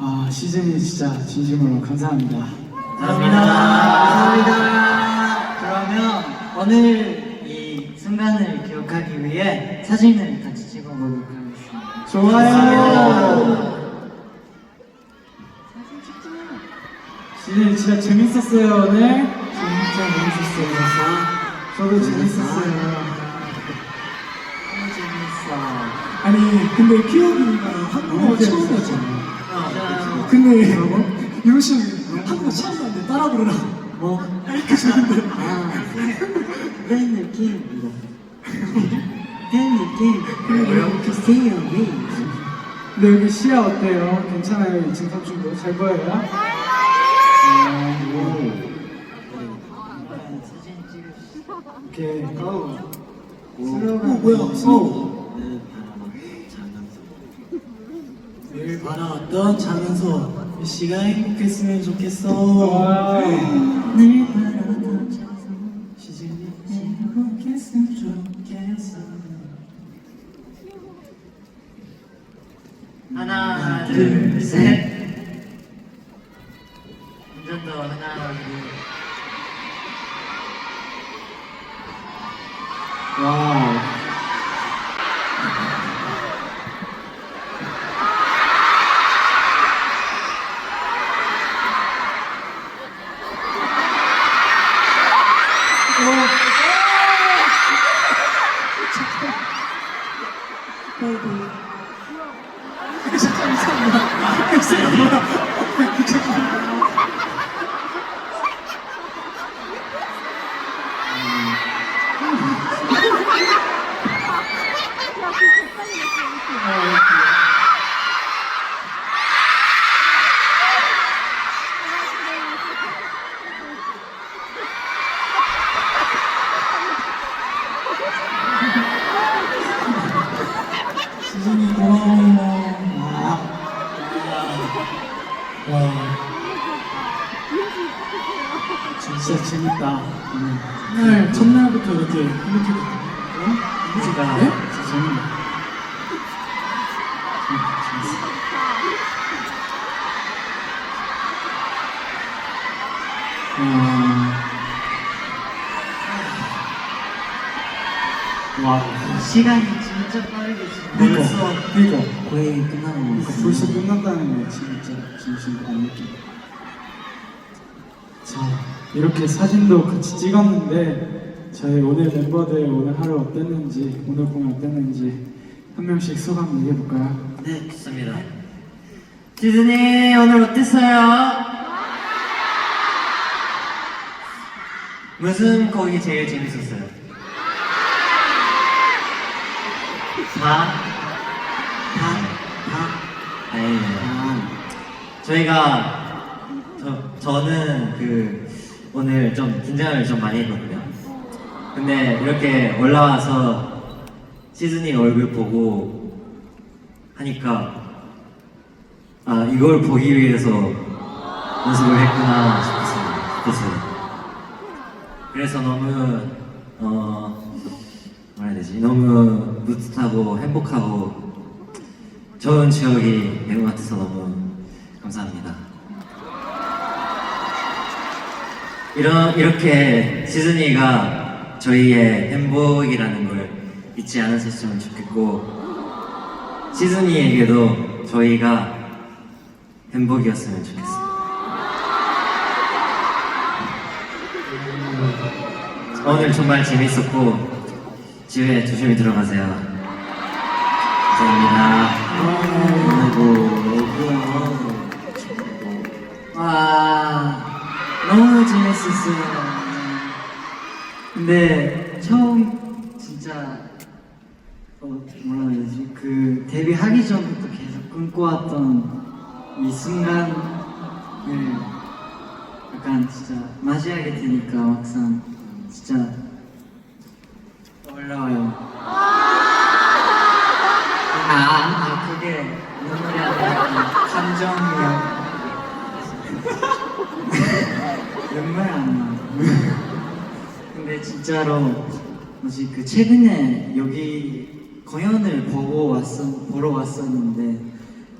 아 시즌이 진짜 진심으로 감사합니다. 감사합니다. 그러면 오늘 이 순간을 기억하기 위해 사진을 같이 찍어보도록 하겠습니다. 좋아요. 시즌 진짜 재밌었어요 오늘. 진짜 재밌었어요. 저도 재밌었어요. 너무 재밌어. 아니 근데 키오기가 한국어 처음이었잖아요. 근데 유로 씨 한국어 처음 봤는데 따라 부르라. 뭐? 아, 그런 느낌. 이거. 그런 느낌. 이렇게 세요, 근데 여기 시야 어때요? 괜찮아요? 이 증상충도 잘 보여요? 사진 찍으시죠. 오케이. 오. 오 뭐야 스 늘 바라왔던 이 시가 행복했으면 좋겠어. 와. 늘 잠깐 이상하다. 이상한 뭐야? 시즌이 고마워요. 와. 와. 진짜 재밌다. 오늘. 첫날 첫날부터 이렇게 행복해졌다. 진짜 네? 진짜 재밌다. 음. 와, 시간이 진짜 빠르게 지금 그니까, 벌써 그니까. 거의 끝나고 그러니까. 벌써 끝났다는 게 진짜 진심 안. 자, 이렇게 사진도 같이 찍었는데 저희 오늘 멤버들 오늘 하루 어땠는지 오늘 공연 어땠는지 한 명씩 소감 얘기해 볼까요? 네, 좋습니다. 디즈니 오늘 어땠어요? 무슨 곡이 제일 재밌었어요? 다? 다? 다? 네. 저희가 저, 저는 그 오늘 좀 긴장을 좀 많이 했거든요. 근데 이렇게 올라와서 시즈니 얼굴 보고 하니까 아 이걸 보기 위해서 연습을 했구나 싶었어요. 그래서 너무 어 뭐라 해야 되지? 너무 뿌듯하고 행복하고 좋은 추억이 된 것 같아서 너무 감사합니다. 이런 이렇게 시즈니가 저희의 행복이라는 걸 잊지 않으셨으면 좋겠고 시즈니에게도 저희가 행복이었으면 좋겠어요. 오늘 정말 재밌었고 집에 조심히 들어가세요. 감사합니다. 아이고 근데 처음 진짜 어, 뭐라 해야 되지? 그 데뷔하기 전부터 계속 꿈꿔왔던 이 순간을 약간 진짜 맞이하게 되니까 막상 진짜 올라와요. 아, 아 그게 눈물이 아니라 감정이야. 눈물 안 나. 진짜로 뭐지 그 최근에 여기 공연을 보고 왔었 보러 왔었는데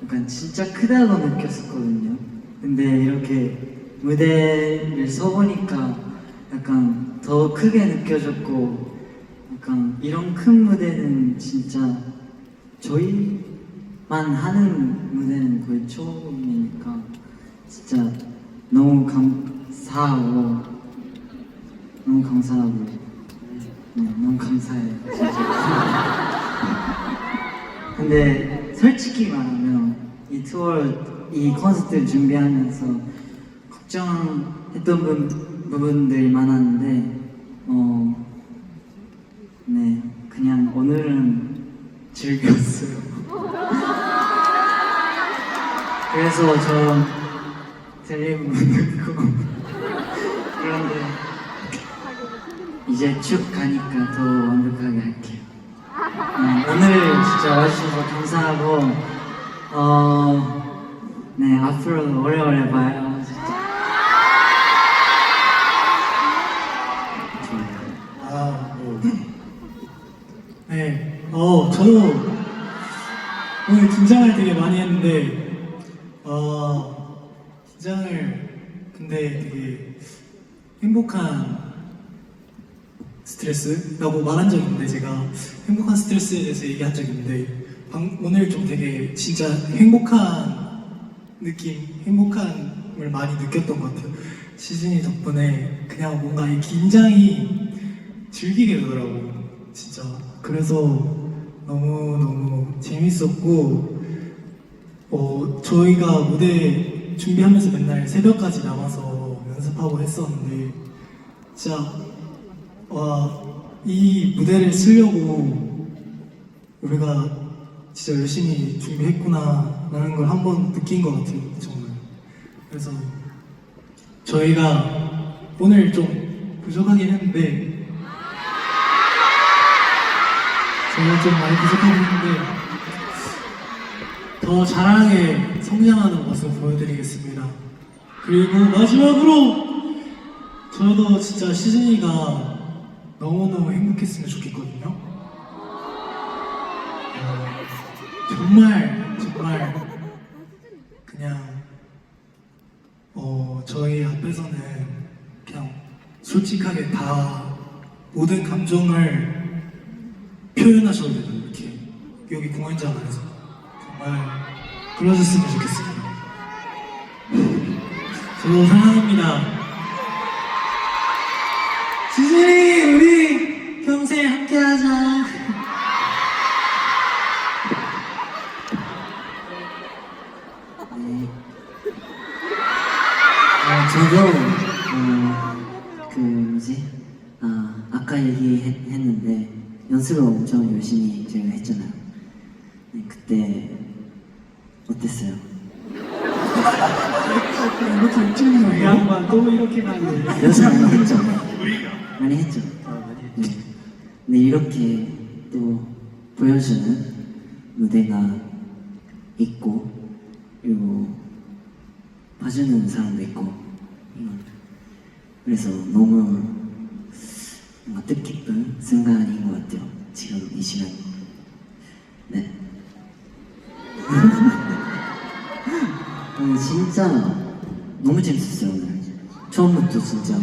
약간 진짜 크다고 느꼈었거든요. 근데 이렇게 무대를 서보니까 약간 더 크게 느껴졌고 약간 이런 큰 무대는 진짜 저희만 하는 무대는 거의 처음이니까 진짜 너무 감사하고 너무 감사하고 네, 너무 감사해요 진짜. 근데 솔직히 말하면 이 투어 이 콘서트를 준비하면서 걱정했던 부, 부분들이 많았는데 어, 네 그냥 오늘은 즐겼어요. 그래서 저 들린 부분도 있고 그런데 이제 쭉 가니까 더 완벽하게 할게요. 네, 오늘 진짜 와주셔서 감사하고 어, 네 앞으로도 오래오래 봐요 진짜 아, 네. 어, 저도 오늘 긴장을 되게 많이 했는데, 어, 긴장을, 근데 되게 행복한 스트레스라고 말한 적이 있는데, 제가 행복한 스트레스에 대해서 얘기한 적이 있는데, 방- 오늘 좀 되게 진짜 행복한 느낌, 행복함을 많이 느꼈던 것 같아요. 시즌이 덕분에 그냥 뭔가 이 긴장이 즐기게 되더라고 진짜 그래서 너무너무 재밌었고 어 저희가 무대 준비하면서 맨날 새벽까지 남아서 연습하고 했었는데 진짜 와 이 무대를 쓰려고 우리가 진짜 열심히 준비했구나 라는 걸 한 번 느낀 것 같아요 정말 그래서 저희가 오늘 좀 부족하긴 했는데 저희가 좀 많이 부족하긴 했는데 더 잘하게 성장하는 모습 보여드리겠습니다. 그리고 마지막으로 저도 진짜 시즌이가 너무너무 행복했으면 좋겠거든요. 어, 정말 정말 그냥 어, 저희 앞에서는 그냥 솔직하게 다 모든 감정을 표현하셔도 돼요. 이렇게 여기 공연장 안에서 정말 그러셨으면 좋겠습니다. 저도 사랑 저도 어, 그 뭐지 아 아까 얘기했는데 연습을 엄청 열심히 제가 했잖아요. 네, 그때 어땠어요? 이렇게 웃기는 거이 양반 또 이렇게 많이 연습 많이 했죠? 많이 했죠? 네. 근데 이렇게 또 보여주는 무대가 있고 그리고 봐주는 사람도 있고 음. 그래서 너무 뭔가 뜻깊은 순간인 것 같아요. 지금 이 시간. 네. 오늘 진짜 너무 재밌었어요 오늘. 처음부터 진짜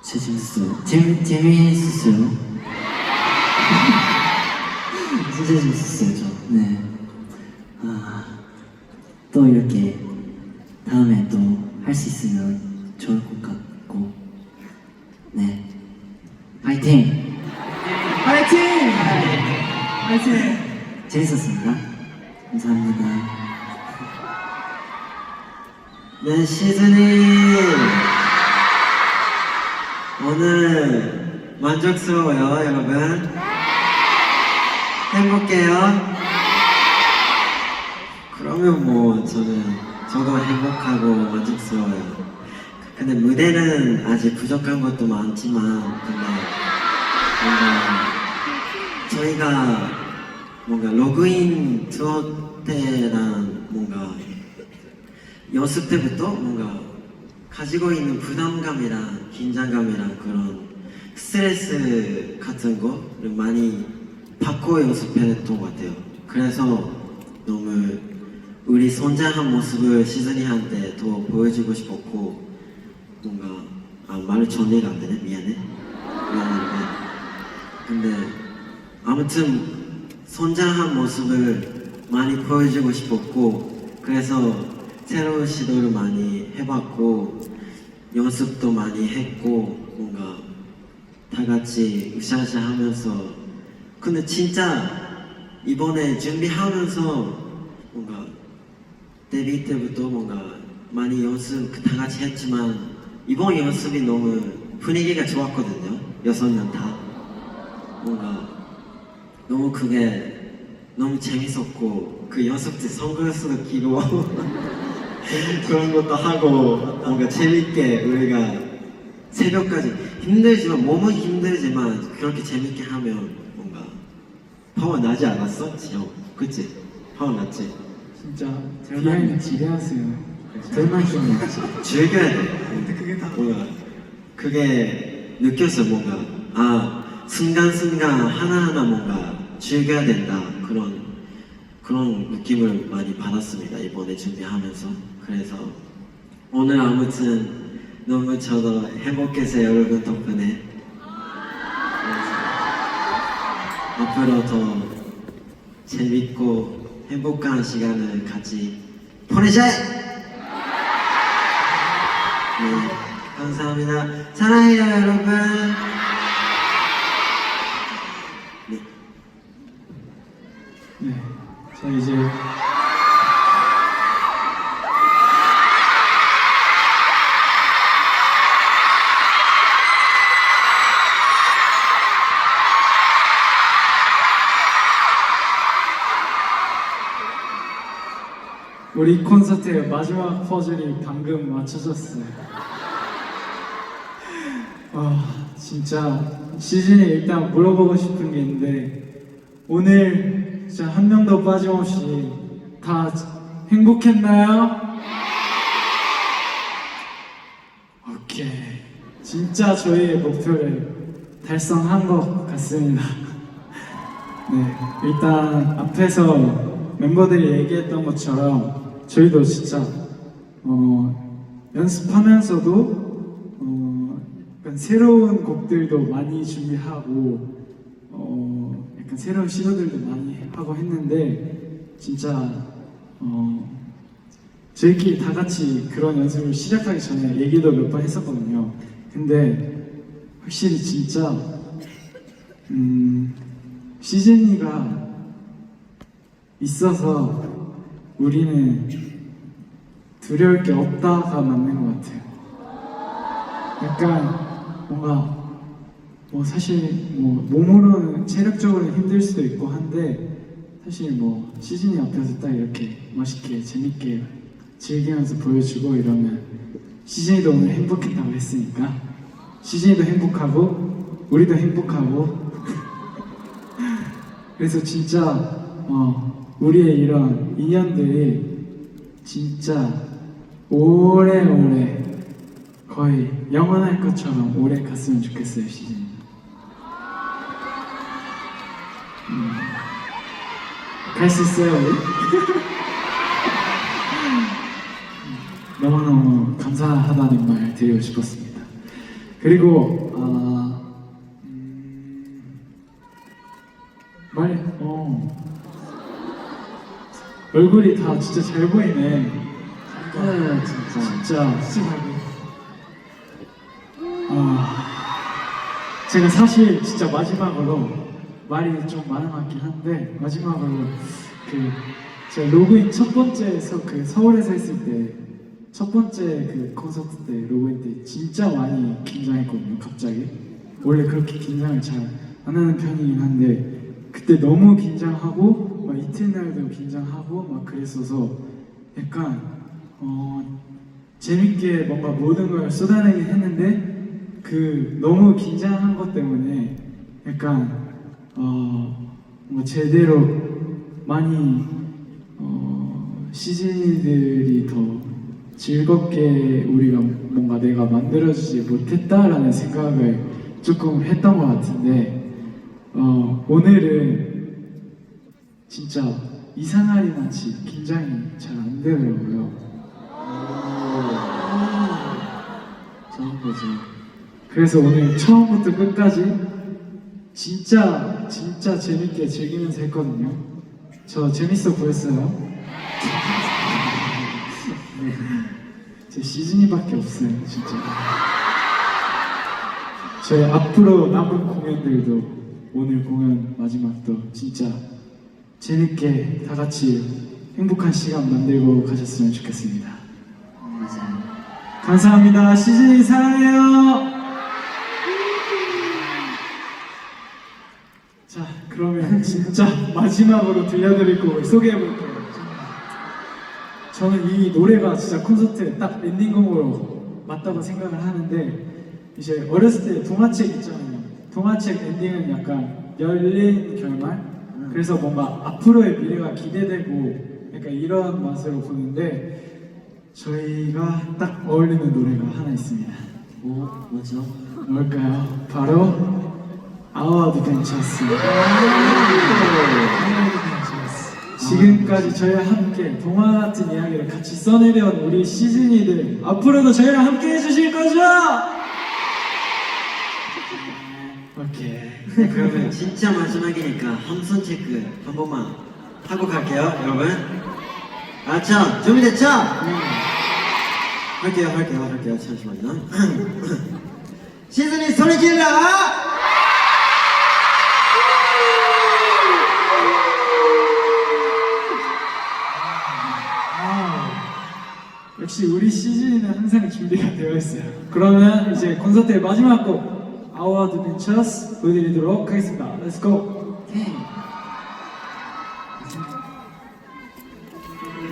진짜 재밌었어요. 재미, 재미있었어요. 진짜 재밌었어요 저. 네. 아, 또 이렇게 다음에 또 할 수 있으면 좋을 것 같고 네 파이팅! 파이팅! 파이팅! 재밌었습니다 감사합니다 네, 시즌이 오늘 만족스러워요, 여러분. 행복해요. 그러면 뭐 저는 저도 행복하고 만족스러워요. 근데 무대는 아직 부족한 것도 많지만 근데 뭔가 저희가 뭔가 로그인 투어 때랑 뭔가 연습 때부터 뭔가 가지고 있는 부담감이랑 긴장감이랑 그런 스트레스 같은 거를 많이 받고 연습했던 것 같아요. 그래서 너무 우리 성장한 모습을 시즌이한테 더 보여주고 싶었고 뭔가 아 말을 정리가 안 되네 미안해. 미안한데. 근데 아무튼 성장한 모습을 많이 보여주고 싶었고 그래서 새로운 시도를 많이 해봤고 연습도 많이 했고 뭔가 다 같이 으쌰으쌰 하면서. 근데 진짜 이번에 준비하면서 뭔가 데뷔 때부터 뭔가 많이 연습 다 같이 했지만 이번 연습이 너무 분위기가 좋았거든요 여섯 명 다 뭔가 너무 그게 너무 재밌었고 그 연습 때 선글라스도 끼고 그런 것도 하고 뭔가 재밌게 우리가 새벽까지 힘들지만 몸은 힘들지만 그렇게 재밌게 하면 뭔가 파워 나지 않았어? 지영 그치? 파워 났지? 진짜 지뢰하세요. 들만 힘이었지. 즐겨야 돼. 근데 그게 다 뭔가 그게 느꼈어 뭔가. 아 순간순간 하나하나 뭔가 즐겨야 된다. 그런 그런 느낌을 많이 받았습니다 이번에 준비하면서. 그래서 오늘 아무튼 너무 저도 행복해서 여러분 덕분에 그래서 앞으로 더 재밌고 행복한 시간을 같이 보내자! 네, 감사합니다. 사랑해요, 여러분. 네. 네, 자 이제 우리 콘서트의 마지막 퍼즐이 방금 맞춰졌어요. 아 진짜 시즌에 일단 물어보고 싶은 게 있는데 오늘 진짜 한 명도 빠짐없이 다 행복했나요? 오케이 진짜 저희의 목표를 달성한 것 같습니다. 네 일단 앞에서 멤버들이 얘기했던 것처럼 저희도 진짜 어, 연습하면서도 어, 약간 새로운 곡들도 많이 준비하고 어, 약간 새로운 시도들도 많이 하고 했는데 진짜 어, 저희끼리 다 같이 그런 연습을 시작하기 전에 얘기도 몇 번 했었거든요. 근데 확실히 진짜 음, 시즌이가 있어서 우리는 두려울 게 없다가 맞는 것 같아요. 약간 뭔가 뭐 사실 뭐 몸으로는 체력적으로는 힘들 수도 있고 한데 사실 뭐 시즌이 앞에서 딱 이렇게 멋있게 재밌게 즐기면서 보여주고 이러면 시즌이도 오늘 행복했다고 했으니까 시즌이도 행복하고 우리도 행복하고 그래서 진짜 어 우리의 이런 인연들이 진짜 오래오래 거의 영원할 것처럼 오래 갔으면 좋겠어요 시즌. 음. 갈수 있어요 우리? 너무너무 감사하다는 말 드리고 싶었습니다. 그리고 아, 음, 말 어. 얼굴이 다 진짜 잘 보이네. 네, 진짜. 진짜 아 제가 사실 진짜 마지막으로 말이 좀 같긴 한데 마지막으로 그 제가 로그인 첫 번째에서 그 서울에서 했을 때 첫 번째 그 콘서트 때 로그인 때 진짜 많이 긴장했거든요 갑자기 원래 그렇게 긴장을 잘 안 하는 편이긴 한데 그때 너무 긴장하고 막 이튿날도 긴장하고 막 그랬어서 약간 어 재밌게 뭔가 모든 걸 쏟아내긴 했는데 그 너무 긴장한 것 때문에 약간 어 뭔가 제대로 많이 어 시즌이들이 더 즐겁게 우리가 뭔가 내가 만들어주지 못했다라는 생각을 조금 했던 것 같은데 어 오늘은 진짜 이상하리 마치 긴장이 잘 안 되더라고요. 좋은 거죠. 그래서 오늘 처음부터 끝까지 진짜 진짜 재밌게 즐기면서 했거든요. 저 재밌어 보였어요. 제 시즌이밖에 없어요, 진짜. 저희 앞으로 남은 공연들도 오늘 공연 마지막도 진짜 재밌게 다 같이 행복한 시간 만들고 가셨으면 좋겠습니다. 감사합니다. 시즌이 사랑해요. 자, 그러면 진짜 마지막으로 들려드릴 곡을 소개해볼게요. 저는 이 노래가 진짜 콘서트에 딱 엔딩곡으로 맞다고 생각을 하는데 이제 어렸을 때 동화책 있잖아요. 동화책 엔딩은 약간 열린 결말. 그래서 뭔가 앞으로의 미래가 기대되고 약간 이런 맛으로 보는데 저희가 딱 어울리는 노래가 하나 있습니다. 오, 뭐죠? 뭘까요? 바로 Our Adventures. 지금까지 저희와 함께 동화 같은 이야기를 같이 써내려온 우리 시즌이들 앞으로도 저희랑 함께 해주실 거죠? 네, 그러면 진짜 마지막이니까 함성 체크 한 번만 하고 갈게요, 여러분. 아차, 준비됐죠? 할게요, 할게요, 할게요. 잠시만요. 시즌이 소리 질러! 역시 우리 시즌이는 항상 준비가 되어 있어요. 그러면 이제 콘서트의 마지막 곡 our adventures 보여드리도록 하겠습니다. Let's go!